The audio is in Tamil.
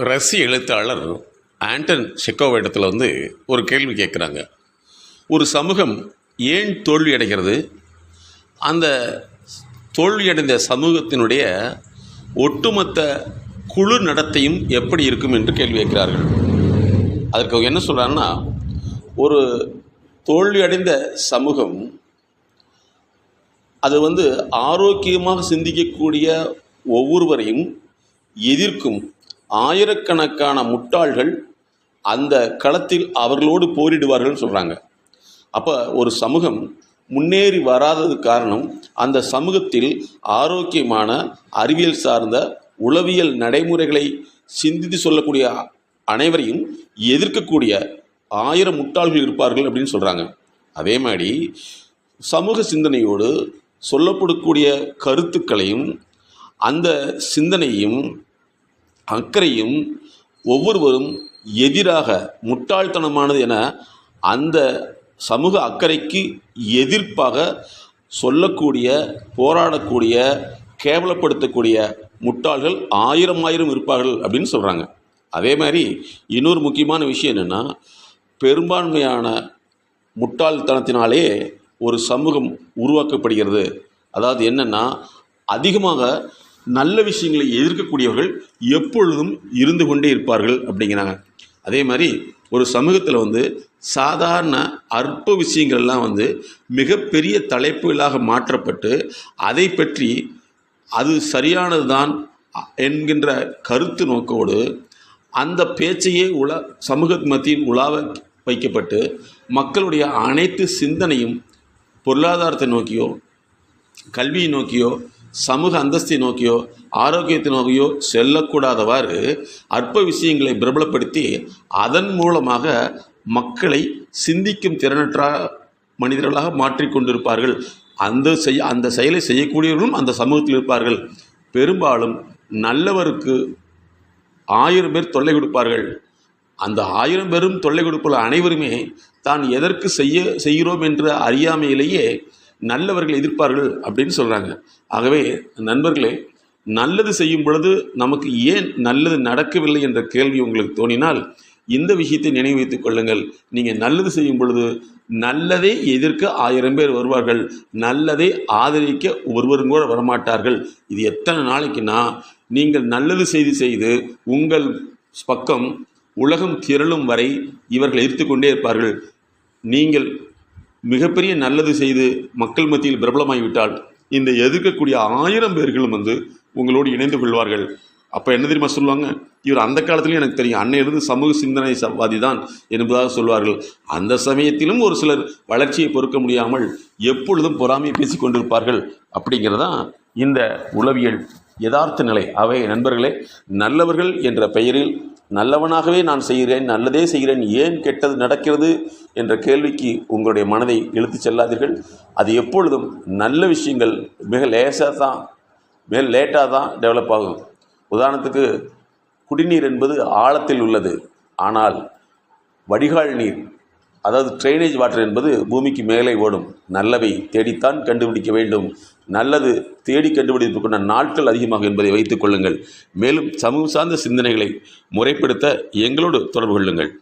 ரஷ்ய எழுத்தாளர் ஆண்டன் செக்கோவிடத்தில் வந்து ஒரு கேள்வி கேட்குறாங்க. ஒரு சமூகம் ஏன் தோல்வி அடைகிறது? அந்த தோல்வியடைந்த சமூகத்தினுடைய ஒட்டுமொத்த குழு நடத்தையும் எப்படி இருக்கும் என்று கேள்வி கேட்கிறார்கள். அதற்கு அவங்க என்ன சொல்கிறாங்கன்னா ஒரு தோல்வியடைந்த சமூகம் அது வந்து ஆரோக்கியமாக சிந்திக்கக்கூடிய ஒவ்வொருவரையும் எதிர்க்கும் ஆயிரக்கணக்கான முட்டாள்கள் அந்த களத்தில் அவர்களோடு போரிடுவார்கள்னு சொல்கிறாங்க அப்போ ஒரு சமூகம் முன்னேறி வராதது காரணம் அந்த சமூகத்தில் ஆரோக்கியமான அறிவியல் சார்ந்த உளவியல் நடைமுறைகளை சிந்தித்து சொல்லக்கூடிய அனைவரையும் எதிர்க்கக்கூடிய ஆயிரம் முட்டாள்கள் இருப்பார்கள் அப்படின்னு சொல்கிறாங்க அதே மாதிரி சமூக சிந்தனையோடு சொல்லப்படக்கூடிய கருத்துக்களையும் அந்த சிந்தனையும் அக்கறையும் ஒவ்வொருவரும் எதிராக முட்டாள்தனமானது என அந்த சமூக அக்கறைக்கு எதிர்ப்பாக சொல்லக்கூடிய போராடக்கூடிய கேவலப்படுத்தக்கூடிய முட்டாள்கள் ஆயிரம் ஆயிரம் இருப்பார்கள் அப்படின்னு சொல்கிறாங்க அதே மாதிரி இன்னொரு முக்கியமான விஷயம் என்னென்னா பெரும்பான்மையான முட்டாள்தனத்தினாலே ஒரு சமூகம் உருவாக்கப்படுகிறது. அதாவது என்னென்னா அதிகமாக நல்ல விஷயங்களை எதிர்க்கக்கூடியவர்கள் எப்பொழுதும் இருந்து கொண்டே இருப்பார்கள் அப்படிங்கிறாங்க. அதே மாதிரி ஒரு சமூகத்தில் வந்து சாதாரண அற்ப விஷயங்கள்லாம் வந்து மிகப்பெரிய தலைப்புகளாக மாற்றப்பட்டு அதை பற்றி அது சரியானது தான் என்கின்ற கருத்து நோக்கோடு அந்த பேச்சையே உல சமூக மத்தியில் உலாவ வைக்கப்பட்டு மக்களுடைய அனைத்து சிந்தனையும் பொருளாதாரத்தை நோக்கியோ கல்வியை நோக்கியோ சமூக அந்தஸ்தை நோக்கியோ ஆரோக்கியத்தை நோக்கியோ செல்லக்கூடாதவாறு அற்ப விஷயங்களை பிரபலப்படுத்தி அதன் மூலமாக மக்களை சிந்திக்கும் திறனற்ற மனிதர்களாக மாற்றிக்கொண்டிருப்பார்கள் அந்த செய் அந்த செயலை செய்யக்கூடியவர்களும் அந்த சமூகத்தில் இருப்பார்கள். பெரும்பாலும் நல்லவருக்கு ஆயிரம் பேர் தொல்லை கொடுப்பார்கள். அந்த ஆயிரம் பேரும் தொல்லை கொடுப்பவர்கள் அனைவருமே தான் எதற்கு செய்ய செய்கிறோம் என்ற அறியாமையிலேயே நல்லவர்கள் எதிர்ப்பார்கள் அப்படின்னு சொல்கிறாங்க ஆகவே நண்பர்களே நல்லது செய்யும் பொழுது நமக்கு ஏன் நல்லது நடக்கவில்லை என்ற கேள்வி உங்களுக்கு தோணினால் இந்த விஷயத்தை நினைவு வைத்துக் கொள்ளுங்கள். நீங்கள் நல்லது செய்யும் பொழுது நல்லதை எதிர்க்க ஆயிரம் பேர் வருவார்கள். நல்லதை ஆதரிக்க ஒருவரும் கூட வரமாட்டார்கள். இது எத்தனை நாளைக்குன்னா நீங்கள் நல்லது செய்து செய்து உங்கள் பக்கம் உலகம் திரளும் வரை இவர்கள் எதிர்த்து கொண்டே இருப்பார்கள். நீங்கள் மிகப்பெரிய நல்லது செய்து மக்கள் மத்தியில் பிரபலமாகிவிட்டால் இந்த எதிர்க்கக்கூடிய ஆயிரம் பேர்களும் வந்து உங்களோடு இணைந்து கொள்வார்கள். அப்போ என்ன தெரியுமா சொல்லுவாங்க? இவர் அந்த காலத்துலேயும் எனக்கு தெரியும் அன்னையிலிருந்து சமூக சிந்தனை சவாதி தான் என்பதாக சொல்வார்கள். அந்த சமயத்திலும் ஒரு சிலர் வளர்ச்சியை பொறுக்க முடியாமல் எப்பொழுதும் பொறாமையை பேசி கொண்டிருப்பார்கள் அப்படிங்கிறதான் இந்த உளவியல் யதார்த்த நிலை. அவை நண்பர்களே நல்லவர்கள் என்ற பெயரில் நல்லவனாகவே நான் செய்கிறேன் நல்லதே செய்கிறேன் ஏன் கெட்டது நடக்கிறது என்ற கேள்விக்கு உங்களுடைய மனதை இழுத்துச் செல்லாதீர்கள். அது எப்பொழுதும் நல்ல விஷயங்கள் மிக லேசாக தான் மிக லேட்டாக தான் டெவலப் ஆகும். உதாரணத்துக்கு குடிநீர் என்பது ஆழத்தில் உள்ளது. ஆனால் வடிகால் நீர் அதாவது ட்ரைனேஜ் வாட்டர் என்பது பூமிக்கு மேலே ஓடும். நல்லவை தேடித்தான் கண்டுபிடிக்க வேண்டும். நல்லது தேடி கண்டுபிடிப்பதற்கான நாட்கள் அதிகமாக என்பதை வைத்துக் கொள்ளுங்கள். மேலும் சமூக சார்ந்த சிந்தனைகளை முறைப்படுத்த எங்களோடு தொடர்பு கொள்ளுங்கள்.